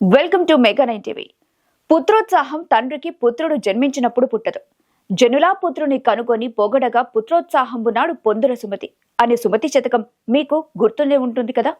Welcome to mega nine TV. పుత్రోత్సాహం తండ్రికి పుత్రుడు జన్మించినప్పుడు పుట్టదు. జనులా పుత్రుని కనుగొని పొగడగా పుత్రోత్సాహంబు నాడు పొందుర సుమతి అనే సుమతి శతకం మీకు గుర్తుండే ఉంటుంది కదా?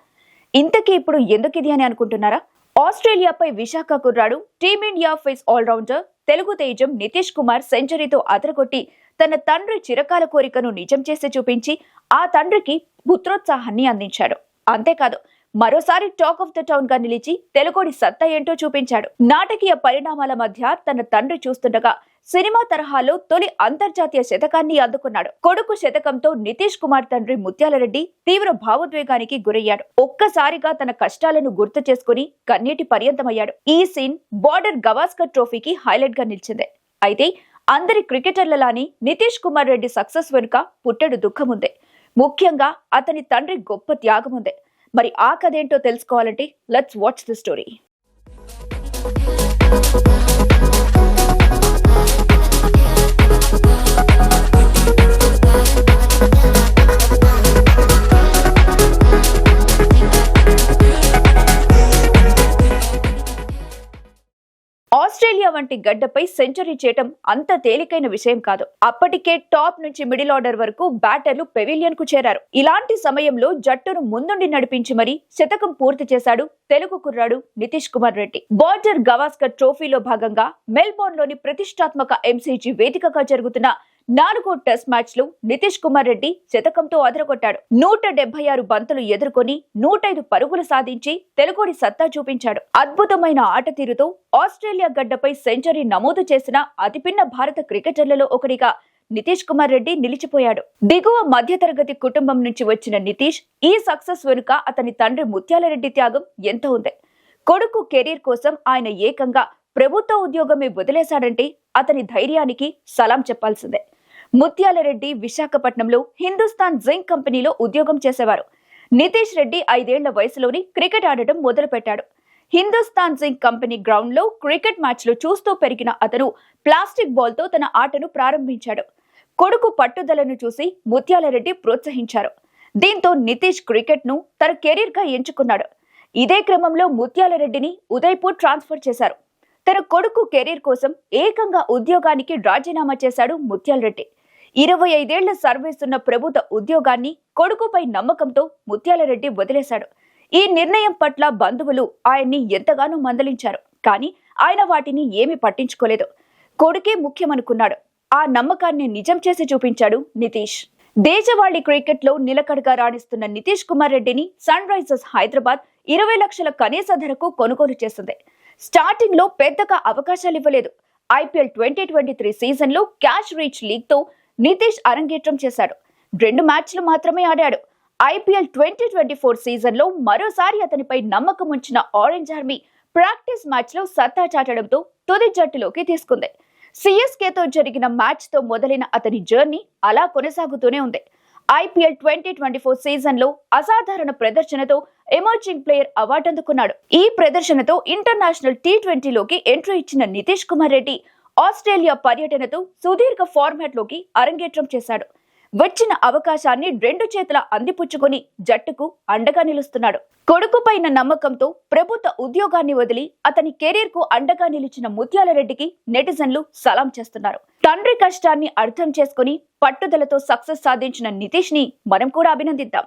ఇంతకీ ఇప్పుడు ఎందుకిది అని అనుకుంటున్నారా? ఆస్ట్రేలియాపై విశాఖ కుర్రాడు టీమిండియా ఫేస్ ఆల్రౌండర్ తెలుగు తేజం నితీష్ కుమార్ సెంచరీతో అదరగొట్టి తన తండ్రి చిరకాల కోరికను నిజం చేసి చూపించి ఆ తండ్రికి పుత్రోత్సాహాన్ని అందించాడు. అంతేకాదు మరోసారి టాక్ ఆఫ్ ద టౌన్గా నిలిచి తెలుగుడి సత్తా ఏంటో చూపించాడు. నాటకీయ పరిణామాల మధ్య తన తండ్రి చూస్తుండగా సినిమా తరహాలో తొలి అంతర్జాతీయ శతకాన్ని అందుకున్నాడు. కొడుకు శతకంతో నితీష్ కుమార్ తండ్రి ముత్యాలరెడ్డి తీవ్ర భావోద్వేగానికి గురయ్యాడు. ఒక్కసారిగా తన కష్టాలను గుర్తు చేసుకుని కన్నీటి పర్యంతమయ్యాడు. ఈ సీన్ బార్డర్ గవాస్కర్ ట్రోఫీకి హైలైట్గా నిలిచింది. అయితే అందరి క్రికెటర్లలాని నితీష్ కుమార్ రెడ్డి సక్సెస్ వెనుక పుట్టెడు దుఃఖముందే. ముఖ్యంగా అతని తండ్రి గొప్ప త్యాగముందే. మరి ఆ కథ ఏంటో తెలుసుకోవాలంటే let's watch the story Australia వంటి గడ్డపై సెంచరీ చేయటం అంత తేలికైన విషయం కాదు. అప్పటికే టాప్ నుంచి మిడిల్ ఆర్డర్ వరకు బ్యాటర్లు పెవిలియన్కు చేరారు. ఇలాంటి సమయంలో జట్టును ముందుండి నడిపించి మరీ శతకం పూర్తి చేశాడు తెలుగు కుర్రాడు నితీష్ కుమార్ రెడ్డి. బార్డర్ గవాస్కర్ ట్రోఫీలో భాగంగా మెల్బోర్న్లోని ప్రతిష్టాత్మక ఎంసీజీ వేదికగా జరుగుతున్న నాలుగో టెస్ట్ మ్యాచ్లో నితీష్ కుమార్ రెడ్డి శతకంతో అదరగొట్టాడు. నూట డెబ్బై ఆరు బంతులు ఎదుర్కొని నూటైదు పరుగులు సాధించి తెలుగుడి సత్తా చూపించాడు. అద్భుతమైన ఆట తీరుతో ఆస్ట్రేలియా గడ్డపై సెంచరీ నమోదు చేసిన అతిపిన్న భారత క్రికెటర్లలో ఒకడిగా నితీష్ కుమార్ రెడ్డి నిలిచిపోయాడు. దిగువ మధ్యతరగతి కుటుంబం నుంచి వచ్చిన నితీష్ ఈ సక్సెస్ వెనుక అతని తండ్రి ముత్యాలరెడ్డి త్యాగం ఎంత ఉంది. కొడుకు కెరీర్ కోసం ఆయన ఏకంగా ప్రభుత్వ ఉద్యోగమే వదిలేశాడంటే అతని ధైర్యానికి సలాం చెప్పాల్సిందే. ముత్యాలరెడ్డి విశాఖపట్నంలో హిందుస్థాన్ జింక్ కంపెనీలో ఉద్యోగం చేసేవారు. నితీష్ రెడ్డి ఐదేళ్ళ వయసులోనే క్రికెట్ ఆడటం మొదలుపెట్టాడు. హిందుస్థాన్ జింక్ కంపెనీ గ్రౌండ్లో క్రికెట్ మ్యాచ్లు చూస్తూ పెరిగిన అతను ప్లాస్టిక్ బాల్తో తన ఆటను ప్రారంభించాడు. కొడుకు పట్టుదలను చూసి ముత్యాలరెడ్డి ప్రోత్సహించారు. దీంతో నితీష్ క్రికెట్ను తన కెరీర్గా ఎంచుకున్నాడు. ఇదే క్రమంలో ముత్యాలరెడ్డిని ఉదయ్పూర్ ట్రాన్స్ఫర్ చేశారు. తన కొడుకు కెరీర్ కోసం ఏకంగా ఉద్యోగానికి రాజీనామా చేశాడు ముత్యాలరెడ్డి. ఇరవై ఐదేళ్ళ సర్వీస్ ఉన్న ప్రభుత్వ ఉద్యోగాన్ని కొడుకుపై నమ్మకంతో ముత్యాలరెడ్డి వదిలేశాడు. ఈ నిర్ణయం పట్ల బంధువులు ఆయన్ని ఎంతగానో మందలించారు. కానీ ఆయన వాటిని ఏమీ పట్టించుకోలేదు. కొడుకే ముఖ్యమనుకున్నాడు. ఆ నమ్మకాన్ని నిజం చేసి చూపించాడు నితీష్. దేశవాళీ క్రికెట్లో నిలకడగా రాణిస్తున్న నితీష్ కుమార్ రెడ్డిని సన్ రైజర్స్ హైదరాబాద్ ఇరవై లక్షల కనీస ధరకు కొనుగోలు చేసింది. స్టార్టింగ్లో పెద్దగా అవకాశాలు ఇవ్వలేదు ఐపీఎల్ ట్వంటీ ట్వంటీ త్రీ సీజన్లో క్యాష్ రీచ్ లీగ్తో నితీష్ అరంగేట్రం చేశాడు. రెండు మ్యాచ్లు మాత్రమే ఆడాడు. ఐపీఎల్ ట్వంటీ ట్వంటీ ఫోర్ సీజన్లో మరోసారి అతనిపై నమ్మకం ఉంచిన ఆరెంజ్ ఆర్మీ ప్రాక్టీస్ మ్యాచ్లో సత్తా చాటడంతో తుది జట్టులోకి తీసుకుంది. సిఎస్కేతో జరిగిన మ్యాచ్తో మొదలైన అతని జర్నీ అలా కొనసాగుతూనే ఉంది. ఐపీఎల్ ట్వంటీ ట్వంటీ ఫోర్ సీజన్లో అసాధారణ ప్రదర్శనతో ఎమర్జింగ్ ప్లేయర్ అవార్డు అందుకున్నాడు. ఈ ప్రదర్శనతో ఇంటర్నేషనల్ టీ ట్వంటీలోకి ఎంట్రీ ఇచ్చిన నితీష్ కుమార్ రెడ్డి ఆస్ట్రేలియా పర్యటనతో సుదీర్ఘ ఫార్మాట్లోకి అరంగేట్రం చేశాడు. వచ్చిన అవకాశాన్ని రెండు చేతుల అందిపుచ్చుకొని జట్టుకు అండగా నిలుస్తున్నాడు. కొడుకుపైన నమ్మకంతో ప్రభుత్వ ఉద్యోగాన్ని వదిలి అతని కెరీర్కు అండగా నిలిచిన ముత్యాలరెడ్డికి నెటిజన్లు సలాం చేస్తున్నారు. తండ్రి కష్టాన్ని అర్థం చేసుకుని పట్టుదలతో సక్సెస్ సాధించిన నితీష్ని మనం కూడా అభినందిద్దాం.